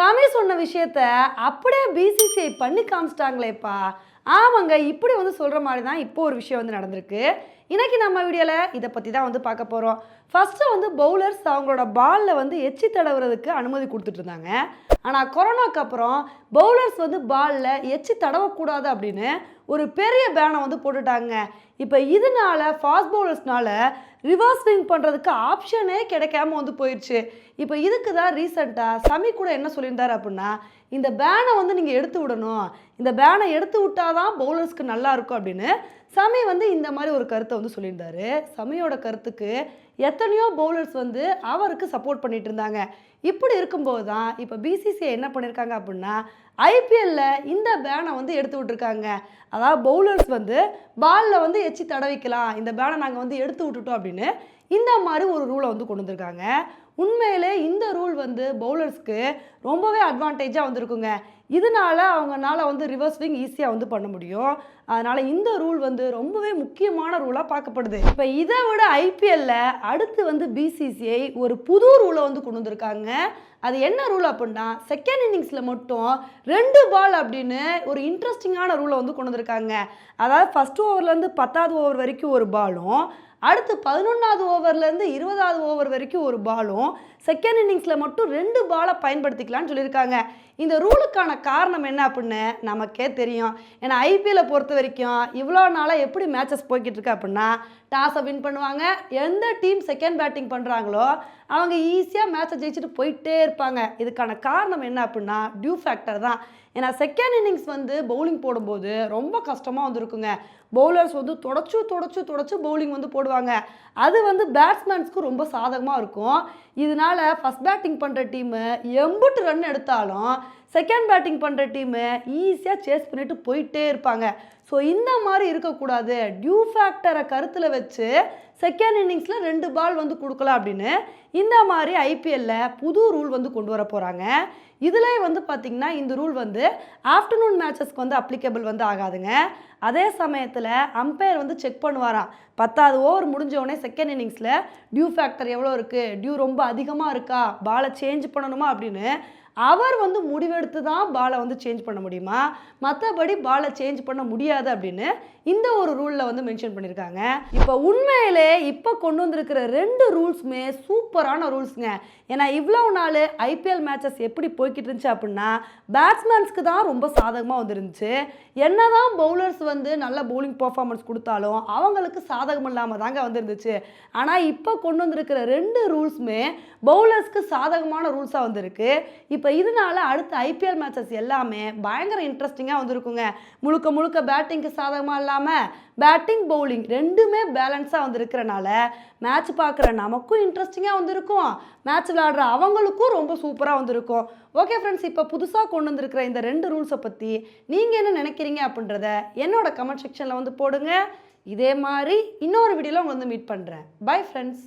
சாமி சொன்ன விஷயத்த அப்படியே பிசிசிஐ பண்ணி காமிச்சிட்டாங்களேப்பா. ஆமாங்க இப்படி வந்து சொல்கிற மாதிரி தான் இப்போ ஒரு விஷயம் வந்து நடந்திருக்கு. இன்றைக்கி நம்ம வீடியோவில் இதை பற்றி தான் வந்து பார்க்க போகிறோம் ஃபஸ்ட்டு வந்து பவுலர்ஸ் அவங்களோட பாலில் வந்து எச்சி தடவுறதுக்கு அனுமதி கொடுத்துட்டு இருந்தாங்க. ஆனால் கொரோனாக்கு அப்புறம் பவுலர்ஸ் வந்து பாலில் எச்சி தடவக்கூடாது அப்படின்னு ஒரு பெரிய பேனை வந்து போட்டுட்டாங்க. இப்போ இதனால ஃபாஸ்ட் பவுலர்ஸ்னால ரிவர்ஸ் ஸ்விங் பண்ணுறதுக்கு ஆப்ஷனே கிடைக்காம வந்து போயிடுச்சு இப்போ இதுக்கு தான் ரீசெண்டாக சமி கூட என்ன சொல்லியிருந்தார் அப்படின்னா இந்த பேனை வந்து நீங்கள் எடுத்து விடணும். இந்த பேனை எடுத்து விட்டால் தான் பவுலர்ஸ்க்கு நல்லா இருக்கும் அப்படின்னு சமி வந்து இந்த மாதிரி ஒரு கருத்தை வந்து சொல்லியிருந்தாரு. சமையோட கருத்துக்கு எத்தனையோ பவுலர்ஸ் வந்து அவருக்கு சப்போர்ட் பண்ணிட்டு இருந்தாங்க. இப்படி இருக்கும்போது தான் இப்போ பிசிசிஐ என்ன பண்ணியிருக்காங்க அப்படின்னா ஐபிஎல்ல இந்த பேனை வந்து எடுத்து விட்டுருக்காங்க. அதாவது பவுலர்ஸ் வந்து பாலில் வந்து எச்சி தடவிக்கலாம் இந்த பேனை நாங்கள் வந்து எடுத்து விட்டுட்டோம் அப்படின்னு இந்த மாதிரி ஒரு ரூலை வந்து கொண்டு வந்திருக்காங்க. உண்மையிலே இந்த ரூல் வந்து பவுலர்ஸ்க்கு ரொம்பவே அட்வான்டேஜாக வந்திருக்குங்க. இதனால அவங்கனால வந்து ரிவர்ஸ் ஸ்விங் ஈஸியாக வந்து பண்ண முடியும். அதனால் இந்த ரூல் வந்து ரொம்பவே முக்கியமான ரூலாக பார்க்கப்படுது. இப்போ இதை விட ஐபிஎல்ல அடுத்து வந்து பிசிசிஐ ஒரு புது ரூலை வந்து கொண்டு வந்திருக்காங்க. அது என்ன ரூல் அப்படின்னா செகண்ட் இன்னிங்ஸில் மட்டும் ரெண்டு பால் அப்படின்னு ஒரு இன்ட்ரெஸ்டிங்கான ரூலை வந்து கொண்டு வந்திருக்காங்க. அதாவது ஃபஸ்ட் ஓவர்லேருந்து பத்தாவது ஓவர் வரைக்கும் ஒரு பாலும் அடுத்து பதினொன்றாவது ஓவர்லேருந்து இருபதாவது ஓவர் வரைக்கும் ஒரு பாலும் செகண்ட் இன்னிங்ஸில் மட்டும் ரெண்டு பாலை பயன்படுத்திக்கலாம்னு சொல்லியிருக்காங்க. இந்த ரூலுக்கான காரணம் என்ன அப்படின்னு நமக்கே தெரியும். ஏன்னா ஐபிஎல்லை பொறுத்த வரைக்கும் இவ்வளோ நாளாக எப்படி மேட்சஸ் போய்கிட்டு இருக்கு அப்படின்னா டாஸை வின் பண்ணுவாங்க. எந்த டீம் செகண்ட் பேட்டிங் பண்ணுறாங்களோ அவங்க ஈஸியாக மேட்சை ஜெயிச்சுட்டு போயிட்டே இருப்பாங்க. இதுக்கான காரணம் என்ன அப்படின்னா டியூ ஃபேக்டர் தான். ஏன்னா செகண்ட் இன்னிங்ஸ் வந்து பவுலிங் போடும்போது ரொம்ப கஷ்டமாக வந்துருக்குங்க. பவுலர்ஸ் வந்து தொடச்சு தொடச்சு தொடச்சு பவுலிங் வந்து போடுவாங்க. அது வந்து பேட்ஸ்மேன்ஸ்க்கு ரொம்ப சாதகமாக இருக்கும். இதனால ஃபஸ்ட் பேட்டிங் பண்ணுற டீமு எம்புட்டு ரன் எடுத்தாலும் செகண்ட் பேட்டிங் பண்ணுற டீமு ஈஸியாக சேஸ் பண்ணிட்டு போயிட்டே இருப்பாங்க. ஸோ இந்த மாதிரி இருக்கக்கூடாது. டியூ ஃபேக்டரை கருத்தில் வச்சு செகண்ட் இன்னிங்ஸில் ரெண்டு பால் வந்து கொடுக்கலாம் அப்படின்னு இந்த மாதிரி ஐபிஎல்ல புது ரூல் வந்து கொண்டு வர போகிறாங்க இதில் வந்து பார்த்திங்கன்னா இந்த ரூல் வந்து ஆஃப்டர்நூன் மேட்சஸ்க்கு வந்து அப்ளிகபிள் வந்து ஆகாதுங்க. அதே சமயத்தில் அம்பையர் வந்து செக் பண்ணுவாராம். பத்தாவது ஓவர் முடிஞ்ச உடனே செகண்ட் இன்னிங்ஸில் டியூ ஃபேக்டர் எவ்வளோ இருக்குது டியூ ரொம்ப அதிகமாக இருக்கா? பாலை சேஞ்ச் பண்ணணுமா? அப்படின்னு அவர் வந்து முடிவெடுத்து தான் பாலை வந்து சேஞ்ச் பண்ண முடியுமா? மற்றபடி பாலை சேஞ்ச் பண்ண முடியாது அப்படின்னு இந்த ஒரு ரூலில் வந்து மென்ஷன் பண்ணியிருக்காங்க இப்போ உண்மையிலே இப்போ கொண்டு வந்திருக்கிற ரெண்டு ரூல்ஸுமே சூப்பரான ரூல்ஸுங்க ஏன்னா இவ்வளோ நாள் ஐபிஎல் மேட்சஸ் எப்படி போய்கிட்டு இருந்துச்சு அப்படின்னா பேட்ஸ்மேன்ஸ்க்கு தான் ரொம்ப சாதகமாக வந்துருந்துச்சு. என்ன தான் பவுலர்ஸ் வந்து நல்ல பவுலிங் பர்ஃபார்மன்ஸ் கொடுத்தாலும் அவங்களுக்கு சாதகம் இல்லாமல் தாங்க வந்துருந்துச்சு. ஆனால் இப்போ கொண்டு வந்திருக்கிற ரெண்டு ரூல்ஸுமே பவுலர்ஸ்க்கு சாதகமான ரூல்ஸாக வந்திருக்கு. இப்போ இதனால அடுத்த ஐபிஎல் மேட்சஸ் எல்லாமே பயங்கர இன்ட்ரெஸ்டிங்காக வந்திருக்குங்க. முழுக்க முழுக்க பேட்டிங்க்கு சாதகமாக இல்லாமல் பேட்டிங் பவுலிங் ரெண்டுமே பேலன்ஸாக வந்திருக்கிறனால மேட்ச் பார்க்குற நமக்கும் இன்ட்ரெஸ்டிங்காக வந்திருக்கும். மேட்ச் விளாடுற அவங்களுக்கும் ரொம்ப சூப்பராக வந்திருக்கும். ஓகே ஃப்ரெண்ட்ஸ் இப்போ புதுசாக கொண்டு வந்திருக்கிற இந்த ரெண்டு ரூல்ஸை பற்றி நீங்கள் என்ன நினைக்கிறீங்க அப்படின்றத என்னோட கமெண்ட் செக்ஷனில் வந்து போடுங்க. இதே மாதிரி இன்னொரு வீடியோவில் உங்களை வந்து மீட் பண்ணுறேன் பை ஃப்ரெண்ட்ஸ்